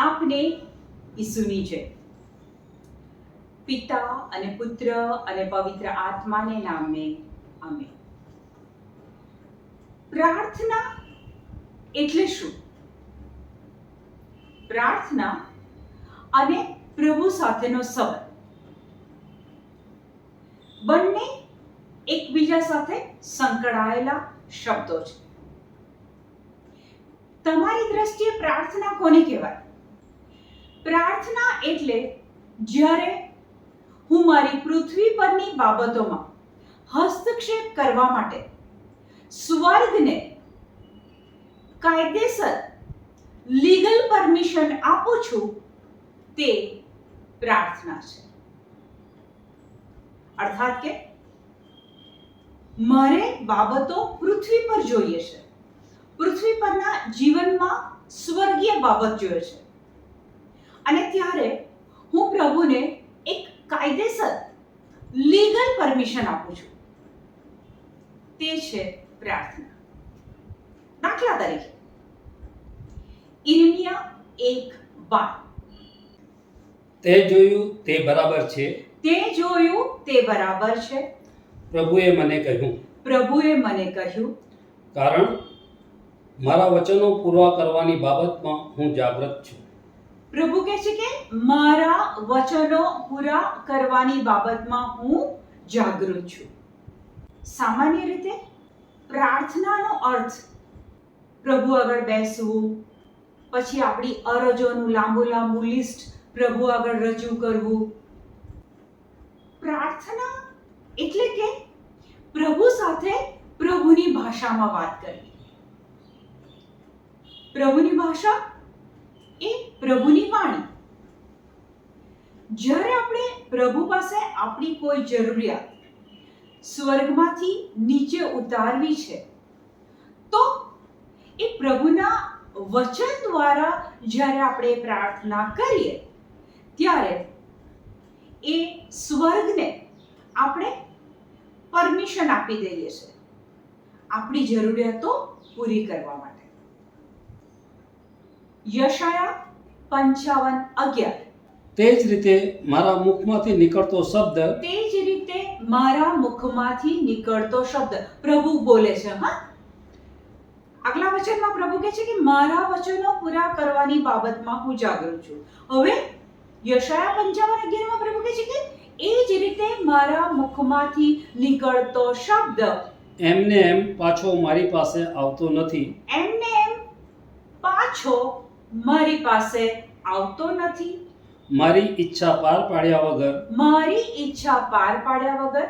આપને ઈસુની જય પિતા અને પુત્ર અને પવિત્ર આત્માને નામે અમે. પ્રાર્થના એટલે શું? પ્રાર્થના અને પ્રભુ સાથેનો સંબંધ. બંને એકબીજા સાથે સંકળાયેલા શબ્દો છે. તમારી દ્રષ્ટિએ પ્રાર્થના કોને કહેવાય? પ્રાર્થના એટલે જ્યારે હું મારી પૃથ્વી પરની બાબતોમાં હસ્તક્ષેપ કરવા માટે સ્વર્ગને કાયદેસર લીગલ પરમિશન આપું છું, તે પ્રાર્થના છે. અર્થાત કે મારે બાબતો પૃથ્વી પર જોઈએ છે. પૃથ્વી પરના જીવનમાં સ્વર્ગીય બાબત જોઈએ છે. અને ત્યારે હું પ્રભુને એક કાયદેસર લીગલ પરમિશન આપું છું. તે છે પ્રાર્થના. દાખલા તરીકે ઇરમિયા એક બાર. તે જોયું તે બરાબર છે? તે જોયું તે બરાબર છે. પ્રભુએ મને કહ્યું. પ્રભુએ મને કહ્યું. કારણ મારા વચનો પૂરા કરવાની બાબતમાં હું જાગૃત છું. પ્રભુ કહે છે કે, મારા વચનો પૂરા કરવાની બાબતમાં હું જાગૃત છું. સામાન્ય રીતે પ્રાર્થનાનો અર્થ, પ્રભુ આગળ બેસવું. પછી આપણી અરજોનું લાંબુ લાંબુ લિસ્ટ પ્રભુ આગળ રજૂ કરવું. પ્રાર્થના એટલે કે પ્રભુ સાથે પ્રભુની ભાષામાં વાત કરવી. પ્રભુની ભાષા એ પ્રભુની વાણી. જ્યારે આપણે પ્રભુ પાસે આપણી કોઈ જરૂરિયાત સ્વર્ગમાંથી નીચે ઉતારવી છે, તો એ પ્રભુના વચન દ્વારા જ્યારે આપણે પ્રાર્થના કરીએ, ત્યારે એ સ્વર્ગને આપણે પરમિશન આપી દઈએ છે આપણી જરૂરિયાતો પૂરી કરવા માટે. યશાયા પંચાવન અગિયાર. તે જ રીતે મારા મુખમાંથી નીકળતો શબ્દ તે જ રીતે મારા મુખમાંથી નીકળતો શબ્દ. પ્રભુ બોલે છે હા? આગલા વચનમાં પ્રભુ કહે છે કે મારા વચનો પૂરા કરવાની બાબતમાં હું જાગૃત છું. હવે યશાયા પંચાવન અગિયારમાં પ્રભુ કહે છે કે એ જ રીતે મારા મુખમાંથી નીકળતો શબ્દ એમને એમ પાછો મારી પાસે આવતો નથી. એમને એમ પાછો મારી પાસે આવતો નથી. મારી ઈચ્છા પાર પાડ્યા વગર મારી ઈચ્છા પાર પાડ્યા વગર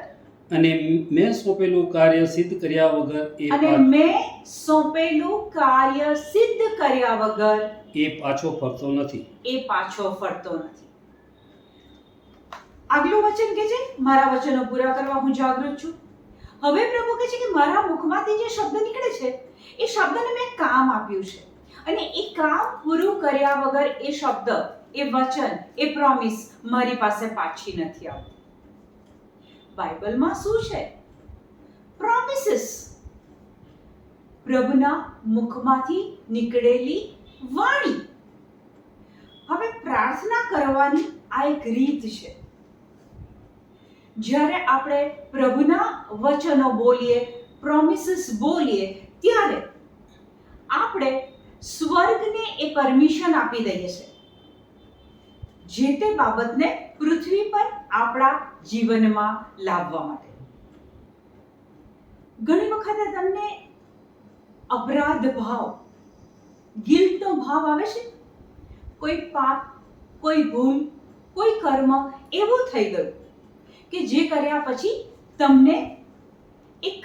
અને મેં સોંપેલું કાર્ય સિદ્ધ કર્યા વગર એ અને મેં સોંપેલું કાર્ય સિદ્ધ કર્યા વગર એ પાછો ફરતો નથી. એ પાછો ફરતો નથી. આગલું વચન કે છે? મારા વચનો પૂરા કરવા હું જાગૃત છું. હવે પ્રભુ કહે છે કે મારા મુખમાંથી જે શબ્દ નીકળે છે એ શબ્દને મેં કામ આપ્યું છે. અને એ કામ પૂરું કર્યા વગર એ શબ્દ, એ વચન, એ પ્રોમિસ મારી પાસે પાછી નથી આવતી. બાઇબલમાં શું છે? પ્રોમિસીસ પ્રભુના મુખમાંથી નીકળેલી વાણી. હવે પ્રાર્થના કરવાની આ એક રીત છે. જ્યારે આપણે પ્રભુના વચનો બોલીએ પ્રોમિસીસ બોલીએ, ત્યારે આપણે સ્વર્ગને એ પરમિશન આપી દઈએ છે. જે તે બાબતને પૃથ્વી પર આપણા જીવનમાં લાવવા માટે. ઘણી વખત તમને અપરાધ ભાવ, ગિલ્ટનો ભાવ આવે છે. કોઈ પાપ, કોઈ ભૂલ, કોઈ કર્મ એવું થઈ ગયું કે જે કર્યા પછી તમને એક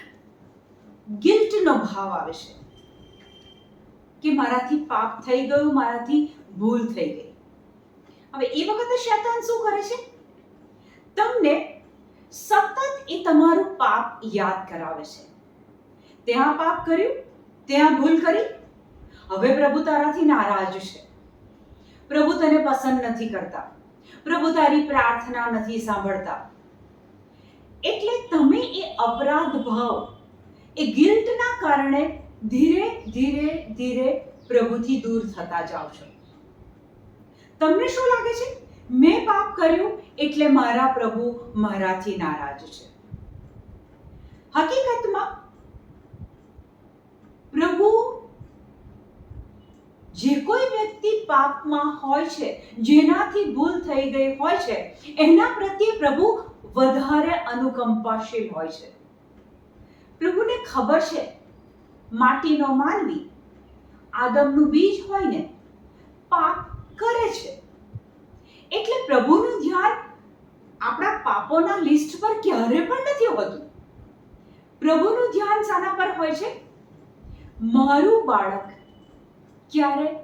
ગિલ્ટનો ભાવ આવે છે. કે મારાથી પાપ થઈ ગયું, મારાથી ભૂલ થઈ ગઈ. હવે એ વખતે શૈતાન શું કરે છે? તમને સતત એ તમારું પાપ યાદ કરાવે છે. ત્યાં પાપ કર્યું, ત્યાં ભૂલ કરી. હવે પ્રભુ તારાથી નારાજ છે. પ્રભુ તને પસંદ નથી કરતા. પ્રભુ તારી પ્રાર્થના નથી સાંભળતા. એટલે તમે એ અપરાધ ભાવ, એ ગિલ્ટના કારણે ધીરે ધીરે ધીરે પ્રભુથી દૂર થતા જાઓ છો. તમને શું લાગે છે? મેં પાપ કર્યું એટલે મારા પ્રભુ મારાથી નારાજ છે. હકીકતમાં, પ્રભુ જે કોઈ વ્યક્તિ પાપમાં હોય છે, જેનાથી ભૂલ થઈ ગઈ હોય છે, એના પ્રત્યે પ્રભુ વધારે અનુકંપાશીલ હોય છે. પ્રભુને ખબર છે માટીનો માનવી. આદમનું બીજ હોય ને, પાપ કરે છે. એટલે પ્રભુનું ધ્યાન આપણા પાપોના લિસ્ટ પર ક્યારે પણ નથી હોતું. પ્રભુનું ધ્યાન શાના પર હોય છે? મારું બાળક ક્યારે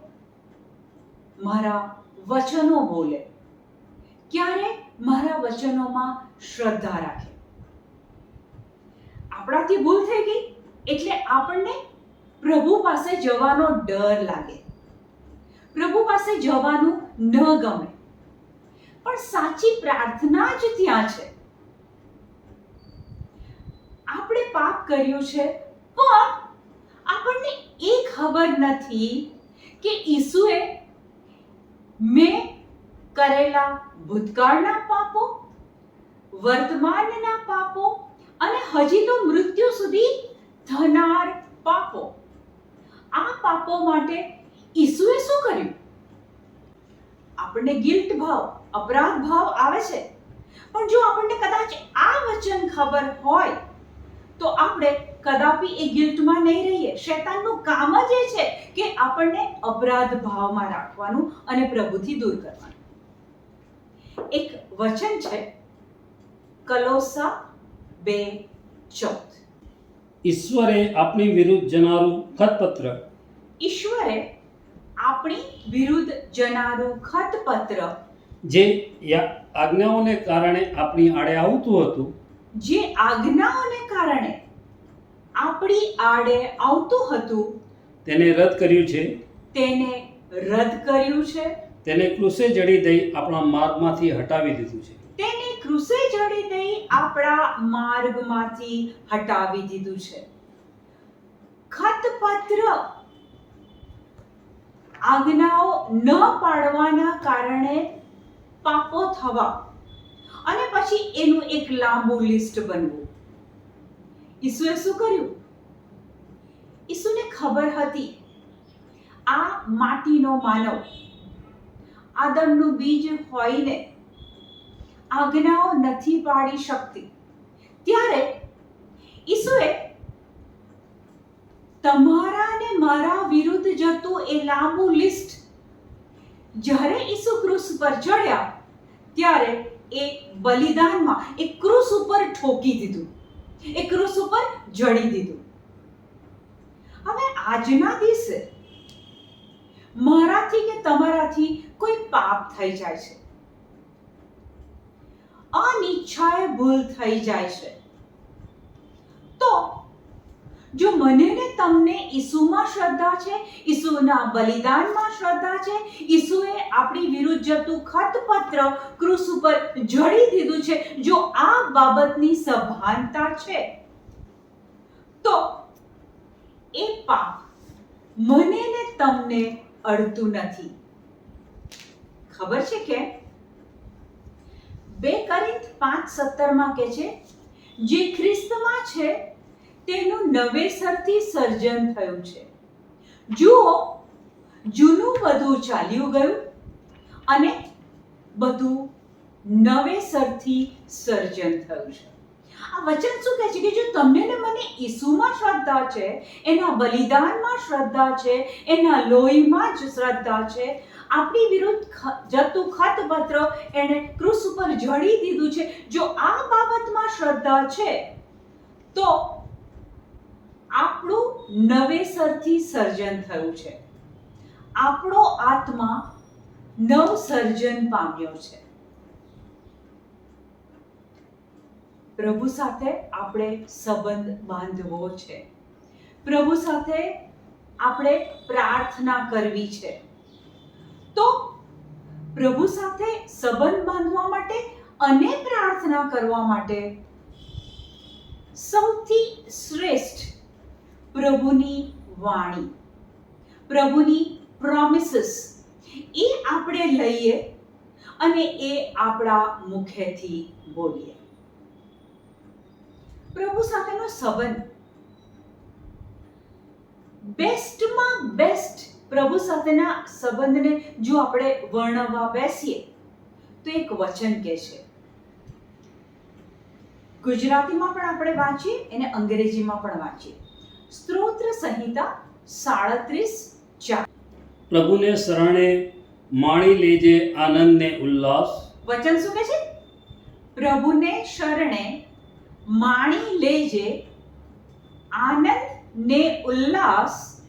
મારા વચનો બોલે? ક્યારે મારા વચનોમાં શ્રદ્ધા રાખે? આપણાથી ભૂલ થઈ ગઈ? એટલે આપણને પ્રભુ પાસે જવાનો ડર લાગે. પ્રભુ પાસે જવાનું ન ગમે. પણ સાચી પ્રાર્થના જ ત્યાં છે. આપણે પાપ કર્યું છે, પણ આપણને એ ખબર નથી કે ઈસુએ મેં કરેલા ભૂતકાળના પાપો, વર્તમાનના પાપો અને હજી તો મૃત્યુ સુધી થનાર પાપો. આ પાપો માટે ઈસુએ શું કર્યું? આપણને ગિલ્ટ ભાવ, અપરાધ ભાવ આવે છે. પણ જો આપણને કદાચ આ વચન ખબર હોય, તો આપણે કદાપી એ ગિલ્ટમાં નહીં રહીએ. શેતાનનું કામ જ એ છે કે આપણને અપરાધ ભાવમાં રાખવાનું અને પ્રભુથી દૂર કરવાનું. એક વચન છે, કલોસા બે ચૌદ ઈશ્વરે આપણી વિરુદ્ધ જનારું ખતપત્ર. ઈશ્વરે આપણી વિરુદ્ધ જનારું ખતપત્ર. જે આજ્ઞાઓને કારણે આપણી આડે આવતું હતું. જે આજ્ઞાઓને કારણે આપણી આડે આવતું હતું. તેને રદ કર્યું છે. તેને રદ કર્યું છે. તેને ક્રુસે જડી દઈ આપણા માર્ગમાંથી હટાવી દીધું છે. ક્રુસે જડી નહીં આપણા માર્ગમાંથી હટાવી દીધું છે. ખતપત્ર આજ્ઞાઓ ન પાડવાના કારણે પાપો થવા અને પછી એનું એક લાંબુ લિસ્ટ બનવું. ઈસુએ શું કર્યું? ઈસુને ખબર હતી, આ માટીનો માનવ, આદમનું બીજ હોઈને આજ્ઞાઓ નથી પાડી શકતી. ત્યારે ઈસુએ તમારા ને મારા વિરુદ્ધ જતું એ લાંબુ લિસ્ટ જ્યારે ઈસુ ક્રુસ પર ચડ્યા, ત્યારે એ બલિદાનમાં, એ ક્રુસ ઉપર ઠોકી દીધું. એ ક્રુસ ઉપર જડી દીધું. હવે આજના દિવસે મારાથી કે તમારાથી કોઈ પાપ થઈ જાય છે? અનિચ્છાએ ભૂલ થઈ જાય છે. તો જો મને ને તમને ઈસુમાં શ્રદ્ધા છે, ઈસુના બલિદાનમાં શ્રદ્ધા છે, ઈસુએ આપણી વિરુદ્ધ જતું ખતપત્ર ક્રુસ ઉપર જડી દીધું છે, જો આ બાબતની સભાનતા છે, તો એ પાપ મને ને તમને અડતું નથી. ખબર છે કે બે કરિંથ પાંચ સત્તરમાં કહે છે, જે ખ્રિસ્તમાં છે, તેનું નવેસરથી સર્જન થયું છે. જુઓ, જૂનું બધું ચાલ્યું ગયું અને બધું નવેસરથી સર્જન થયું છે. આ વચન શું કહે છે કે જો તમને ને મને ઈસુમાં શ્રદ્ધા છે, એના બલિદાનમાં શ્રદ્ધા છે, એના લોહીમાં જ શ્રદ્ધા છે આપણી વિરુદ્ધ જતું ખતપત્ર એણે ક્રુસ ઉપર જડી દીધું છે. જો આ બાબતમાં શ્રદ્ધા છે, તો આપણું નવેસરથી સર્જન થયું છે. આપણો આત્મા નવ સર્જન પામ્યો છે. પ્રભુ સાથે આપણે સંબંધ બાંધવો છે. પ્રભુ સાથે આપણે પ્રાર્થના કરવી છે. તો પ્રભુ સાથે સંબંધ બાંધવા માટે અને પ્રાર્થના કરવા માટે સૌથી શ્રેષ્ઠ પ્રભુની વાણી, પ્રભુની પ્રોમિસીસ એ આપણે લઈએ અને એ આપણા મુખેથી બોલીએ. પ્રભુ સાથેનો સંબંધ બેસ્ટમાં બેસ્ટ પ્રભુ સાથેના સંબંધને જો આપણે વર્ણવવા બેસીએ તો એક વચન કે છે. ગુજરાતીમાં પણ આપણે વાંચીએ અને અંગ્રેજીમાં પણ વાંચીએ. સ્ત્રોત્ર સંહિતા સાડત્રીસ ચાર. પ્રભુને શરણે માણી લેજે આનંદ ને ઉલ્લાસ. વચન શું કે છે? પ્રભુને શરણે માણી લેજે આનંદ ને ઉલ્લાસ.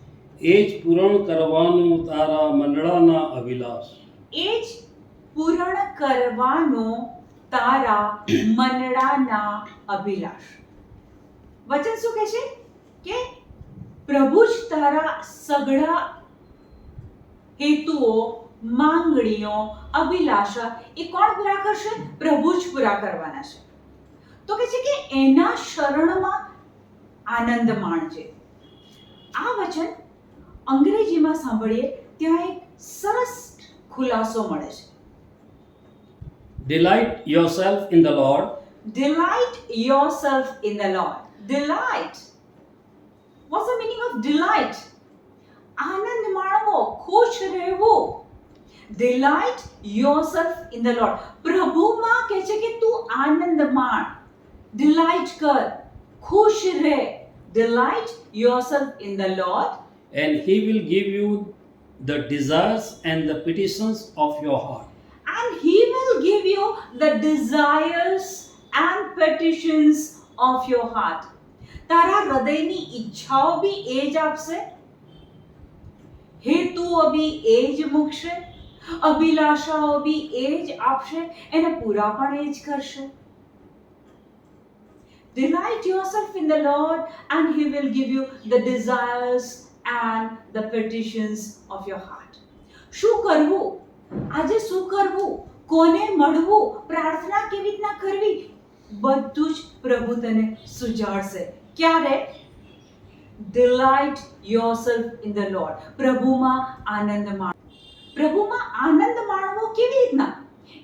એ જ પૂરણ કરવાનું તારા મંડળાના અભિલાષ. એ જ પૂરણ કરવાનો તારા મંડળાના અભિલાષ. વચન શું કહે છે? કે પ્રભુ જ તારા સગળા હેતુઓ, માંગણીઓ, અભિલાષા એ કોણ પૂરા કરશે? પ્રભુ જ પૂરા કરવાના છે. તો કે છે કે એના શરણમાં આનંદ માણજે આ વચન અંગ્રેજીમાં સાંભળીએ ત્યાં એક સરસ ખુલાસો મળે છે. Delight yourself in the Lord Delight yourself in the Lord. Delight. What's the meaning of delight? આનંદ માણવો ખુશ રહેવું. Delight yourself in the Lord પ્રભુમાં કહે છે કે તું આનંદ માણ. ડિલાઇટ કર. ખુશ રહે. Delight yourself in the Lord and he will give you the desires and the petitions of your heart. and he will give you the desires and petitions of your heart તારા હૃદયની ઈચ્છાઓ બી એ જ આપશે હેતુઓ બી એ જ મૂકશે અભિલાષાઓ બી એ જ આપશે એને પૂરા પણ એ જ કરશે Delight yourself in the Lord, and He will give you the desires and the petitions of your heart. શું કરવું? આજે શું કરવું? કોને મળવું? પ્રાર્થના કેવી રીતના કરવી? બધું જ પ્રભુ તને સુજાડશે. ક્યારે? Delight yourself in the Lord પ્રભુમાં આનંદ માણ પ્રભુમાં આનંદ માણવો કેવી રીતના?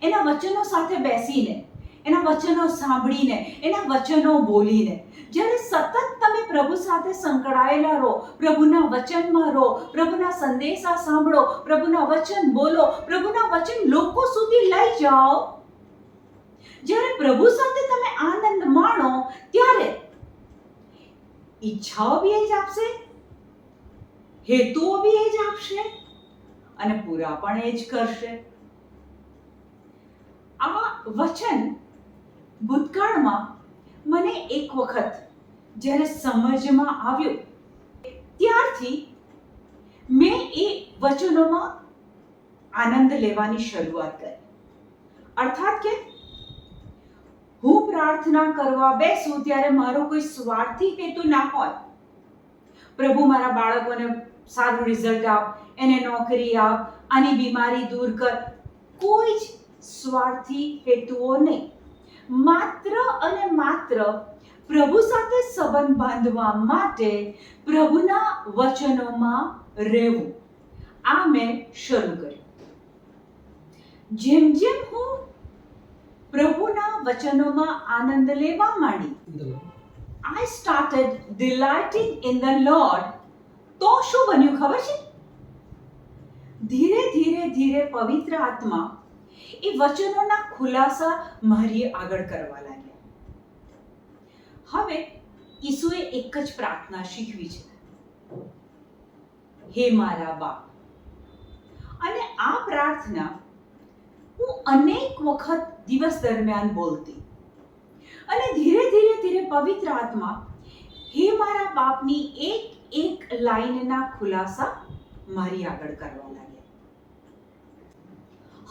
એના વચનો સાથે બેસીને. એના વચનો સાંભળીને, એના વચનો બોલીને. જ્યારે સતત તમે પ્રભુ સાથે સંકળાયેલા રહો, પ્રભુના વચનમાં રહો, પ્રભુના સંદેશા સાંભળો, પ્રભુના વચન બોલો, પ્રભુના વચન લોકો સુધી લઈ જાઓ. જ્યારે પ્રભુ સાથે તમે આનંદ માણો, ત્યારે ઈચ્છાઓ બી એ જ આપશે, હેતુઓ બી એ જ આપશે, અને પૂરા પણ એ જ કરશે. આ વચન ભૂતકાળમાં મને એક વખત જ્યારે સમજમાં આવ્યું, ત્યારથી મેં એ વચનોમાં આનંદ લેવાની શરૂઆત કરી. અર્થાત કે હું પ્રાર્થના કરવા બેસું ત્યારે મારો કોઈ સ્વાર્થી હેતુ ના હોય. પ્રભુ મારા બાળકોને સારું રિઝલ્ટ આપ, એને નોકરી આપ, આની બીમારી દૂર કર. કોઈ જ સ્વાર્થી હેતુઓ નહીં. માત્ર અને માત્ર પ્રભુ સાથે સંબંધ બાંધવા માટે પ્રભુના વચનોમાં રહેવું. આ મેં શરૂ કર્યું. જેમ જેમ હું પ્રભુના વચનોમાં આનંદ લેવા માંડી I started delighting in the Lord તો શું બન્યું ખબર છે? ધીરે ધીરે ધીરે પવિત્ર આત્મા એ વચનોના ખુલાસા મારી આગળ કરવા લાગ્યા. હવે ઈસુએ એક જ પ્રાર્થના શીખવી છે. હે મારા બાપ, અને આ પ્રાર્થના હું અનેક વખત દિવસ દરમિયાન બોલતી. અને ધીરે ધીરે ધીરે પવિત્ર આત્મા હે મારા બાપની એક એક લાઈનના ખુલાસા મારી આગળ કરવા લાગ્યા.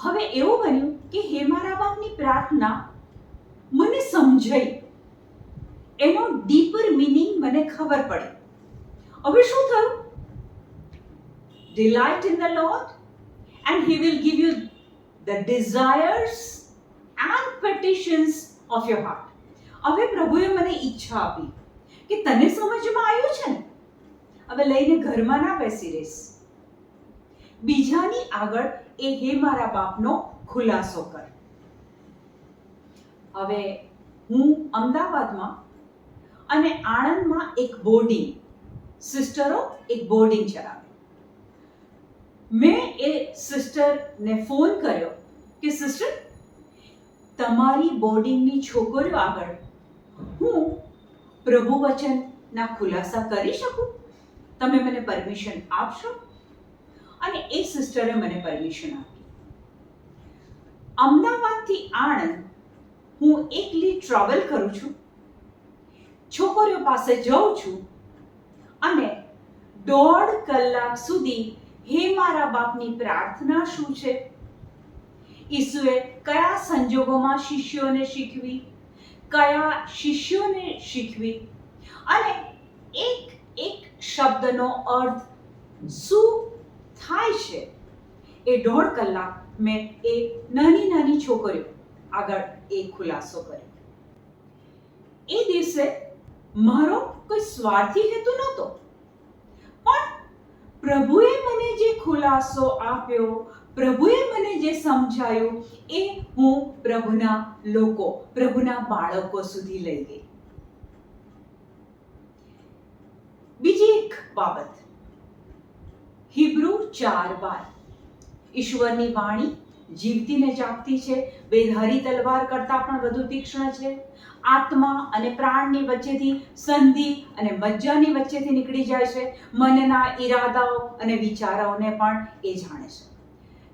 હવે એવું બન્યું કે હે મારા બાપની પ્રાર્થના મને સમજાઈ. એનો ડીપર મિનિંગ મને ખબર પડી. હવે શું થયું? Delight in the Lord and he will give you the desires and petitions of your heart હવે પ્રભુએ મને ઈચ્છા આપી કે તને સમજમાં આવ્યું છે ને? હવે લઈને ઘરમાં ના બેસી રહીશ. બીજાની આગળ એ હે મારા બાપનો ખુલાસો કર. હવે હું અમદાવાદમાં અને આણંદમાં એક બોર્ડિંગ સિસ્ટરો એક બોર્ડિંગ ચલાવે મેં એ સિસ્ટરને ફોન કર્યો કે સિસ્ટર તમારી બોર્ડિંગની છોકરીઓ આગળ હું પ્રભુ વચનના ખુલાસા કરી શકું? તમે મને પરમિશન આપશો? અને એ સિસ્ટરે મને પરમિશન આપી. અમદાવાદથી આણંદ હું એકલી ટ્રાવેલ કરું છું, છોકરીઓ પાસે જાઉં છું અને દોઢ કલાક સુધી હે મારા બાપની પ્રાર્થના શું છે? ઈસુએ કયા સંજોગોમાં શિષ્યોને શીખવી, કયા શિષ્યોને શીખવી અને એક એક શબ્દનો અર્થ શું થાય છે. એ દોઢ કલાક મેં એ નાની નાની છોકરીઓ આગળ એ ખુલાસો કર્યો. એ દિવસે મારો કોઈ સ્વાર્થી હેતુ નહોતો. પણ પ્રભુએ મને જે ખુલાસો આપ્યો, પ્રભુએ મને જે સમજાયું, એ હું પ્રભુના લોકો, પ્રભુના બાળકો સુધી લઈ ગઈ. બીજી એક બાબત હિબ્રુ ચાર બાર. ઈશ્વરની વાણી જીવતી ને જાગતી છે. બેધારી તલવાર કરતા પણ વધુ તીક્ષ્ણ છે. આત્મા અને પ્રાણની વચ્ચેથી સંધિ અને મજ્જાની વચ્ચેથી નીકળી જાય છે. મનના ઈરાદાઓ અને વિચારોને પણ એ જાણે છે.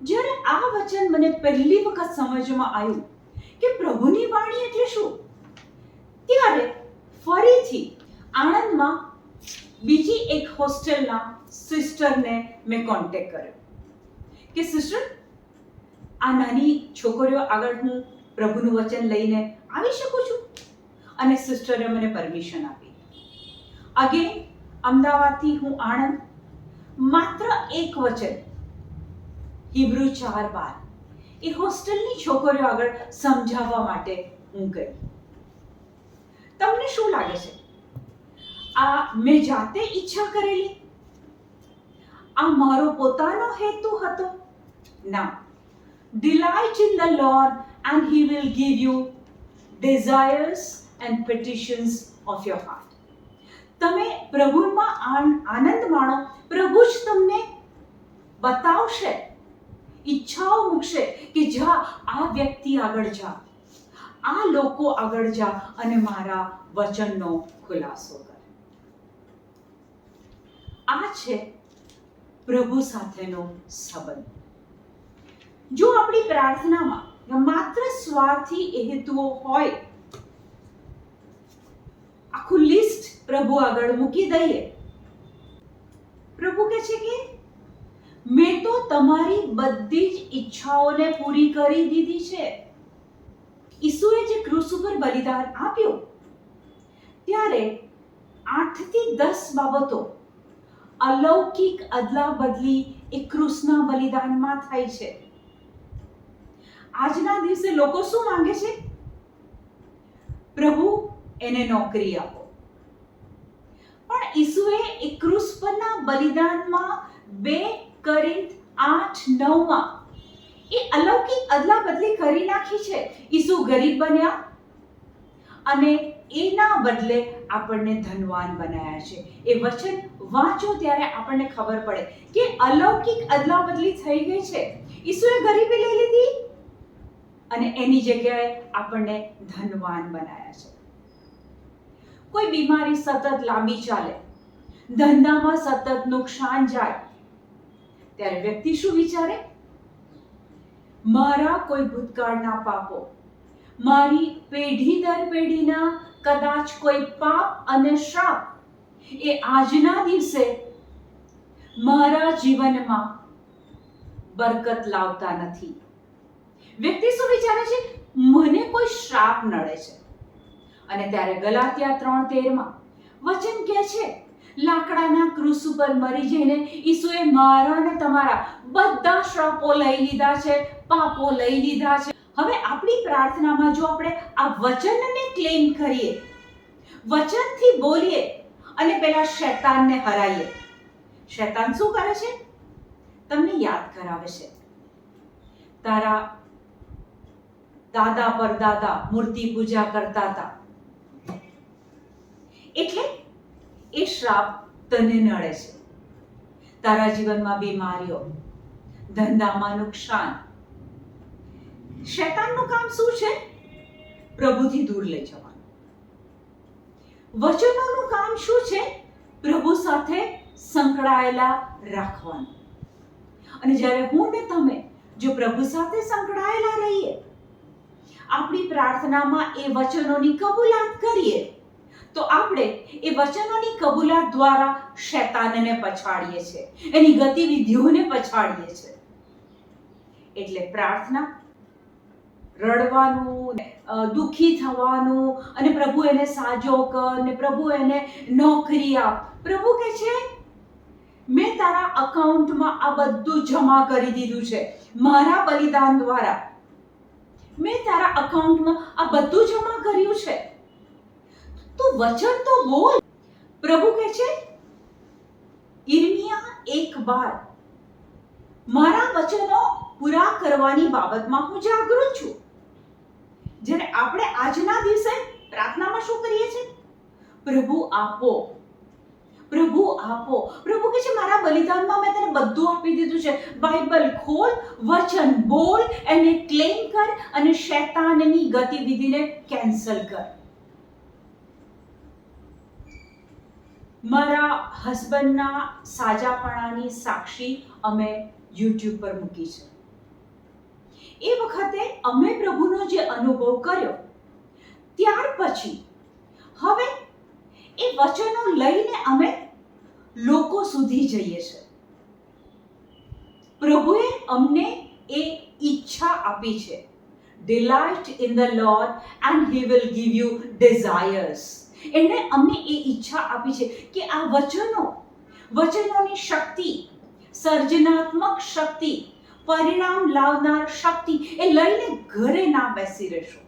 જ્યારે આ વચન મને પહેલી વખત સમજમાં આવ્યું કે પ્રભુની વાણી એટલે શું? ત્યારે ફરીથી આણંદમાં બીજી એક હોસ્ટેલના સિસ્ટરને મેં કોન્ટેક કર્યો. કે સિસ્ટર આ નાની છોકરીઓ આગળ હું પ્રભુનું વચન લઈને આવી શકું છું? અને સિસ્ટરે મને પરમિશન આપી. અગેન અમદાવાદથી હું આણંદ, માત્ર એક વચન હિબ્રુ ચાર બાર. એ હોસ્ટેલની છોકરીઓ આગળ સમજાવવા માટે હું ગઈ. તમને શું લાગે છે? આ મેં જાતે ઈચ્છા કરેલી. આ મારો પોતાનો હેતુ હતો. ના delight in the Lord and he will give you desires and petitions of your heart તમે પ્રભુમાં આનંદ માણો. પ્રભુ જ તમને બતાવશે, ઈચ્છાઓ મૂકશે કે જા, આ વ્યક્તિ આગળ જા. આ લોકો આગળ જા અને મારા વચનનો ખુલાસો કર. આ છે પ્રભુ સાથેનો સંબંધ. જો આપણી પ્રાર્થનામાં માત્ર સ્વાર્થી હેતુઓ હોય, આખું લિસ્ટ પ્રભુ આગળ મૂકી દઈએ. પ્રભુ કહે છે કે, મેં તો તમારી બધી જ ઈચ્છાઓને પૂરી કરી દીધી છે. ઈસુએ જે ક્રૂસ ઉપર બલિદાન આપ્યું, ત્યારે આઠથી દસ બાબતો અલૌકિક અદલા બદલી એ કૃષ્ણ બલિદાનમાં થાય છે. આજના દિવસે લોકો શું માંગે છે? પ્રભુ, એને નોકરી આપો. પણ ઈસુએ એ ક્રુસ પરના બલિદાનમાં બે કરિંત આઠ નવમાં એ અલૌકિક અદલા બદલી કરી નાખી છે. ઈસુ ગરીબ બન્યા અને એના બદલે આપણને ધનવાન બનાવ્યા છે. એ વચન વાંચો ત્યારે આપણને ખબર પડે કે અલૌકિક અદલા બદલી થઈ ગઈ છે. ઈસુએ ગરીબી લઈ લીધી અને એની જગ્યાએ આપણને ધનવાન બનાવ્યા છે. કોઈ બીમારી સતત લાંબી ચાલે, ધંધામાં સતત નુકસાન જાય, ત્યારે વ્યક્તિ શું વિચારે? મારા કોઈ ભૂતકાળના પાપો, મારી પેઢી દર પેઢીના કદાચ કોઈ પાપ અને શ્રાપ એ આજના દિવસે મારા જીવનમાં બરકત લાવતા નથી. વ્યક્તિ શું વિચારે છે? મને કોઈ શ્રાપ નડે છે. અને ત્યારે ગલાતિયા ત્રણ તેરમાં વચન કહે છે, લાકડાના ક્રુસ ઉપર મરી જઈને ઈસુએ મારા અને તમારા બધા શ્રાપો લઈ લીધા છે, પાપો લઈ લીધા છે. હવે આપણી પ્રાર્થનામાં જો આપણે આ વચનને ક્લેમ કરીએ, વચનથી બોલીએ અને પેલા શૈતાનને હરાઈએ, શૈતાન શું કરે છે? તમને યાદ કરાવે છે. તારા દાદા પરદાદા મૂર્તિ પૂજા કરતા હતા. એટલે એ શ્રાપ તને નડે છે. તારા જીવનમાં બીમારીઓ, ધંધામાં નુકસાન શૈતાનનું કામ શું છે? પ્રભુથી દૂર લઈ જવાનું. વચનોનું કામ શું છે? પ્રભુ સાથે સંકળાયેલા રાખવાનું. અને જ્યારે હું ને તમે જો પ્રભુ સાથે સંકળાયેલા રહીએ, આપણી પ્રાર્થનામાં એ વચનોની કબૂલાત કરીએ, તો આપણે એ વચનોની કબૂલાત દ્વારા શૈતાનને પછાડીએ છીએ. એની ગતિવિધિઓને પછાડીએ છીએ. એટલે પ્રાર્થના રડવાનું દુઃખી થવાનું અને પ્રભુ એને સાજો કર ને પ્રભુ એને નોકરી આપ. પ્રભુ કે છે, મેં તારા અકાઉન્ટમાં આ બધું જમા કરી દીધું છે, મારા બલિદાન દ્વારા. મેં તારા અકાઉન્ટમાં આ બધું જમા કર્યું છે. તો વચન તો બોલ. પ્રભુ કે છે ઇર્મિયા એક બાર. મારા વચનો પૂરા કરવાની બાબતમાં હું જાગૃત છું. જ્યારે આપણે આજના દિવસે પ્રાર્થનામાં શું કરીએ છીએ? પ્રભુ આપો. પ્રભુ આપો. પ્રભુ કે છે, મારા બલિદાનમાં મેં તને બધું આપી દીધું છે. બાઇબલ ખોલ, વચન બોલ, એને ક્લેમ કર અને શૈતાનની ગતિવિધિને કેન્સલ કર. મારા હસબન્ડના સાજાપણાની સાક્ષી અમે યુટ્યુબ પર મૂકી છે. એ વખતે અમે પ્રભુનો જે અનુભવ કર્યો, ત્યાર પછી હવે એ વચનો લઈને અમે લોકો સુધી જઈએ છે પ્રભુએ અમને એ ઈચ્છા આપી છે. Delight in the Lord and he will give you desires એણે અમને એ ઈચ્છા આપી છે કે આ વચનો, વચનોની શક્તિ, સર્જનાત્મક શક્તિ પરિણામ લાવનાર શક્તિ એ લઈને ઘરે ના બેસી રહેશો.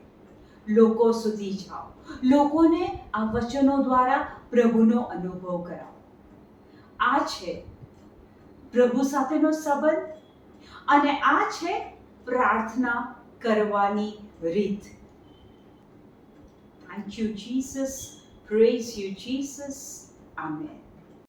લોકો સુધી જાઓ. લોકોને આ વચનો દ્વારા પ્રભુનો અનુભવ કરાવો. આ છે પ્રભુ સાથેનો સંબંધ અને આ છે પ્રાર્થના કરવાની રીત. Thank you Jesus praise you Jesus amen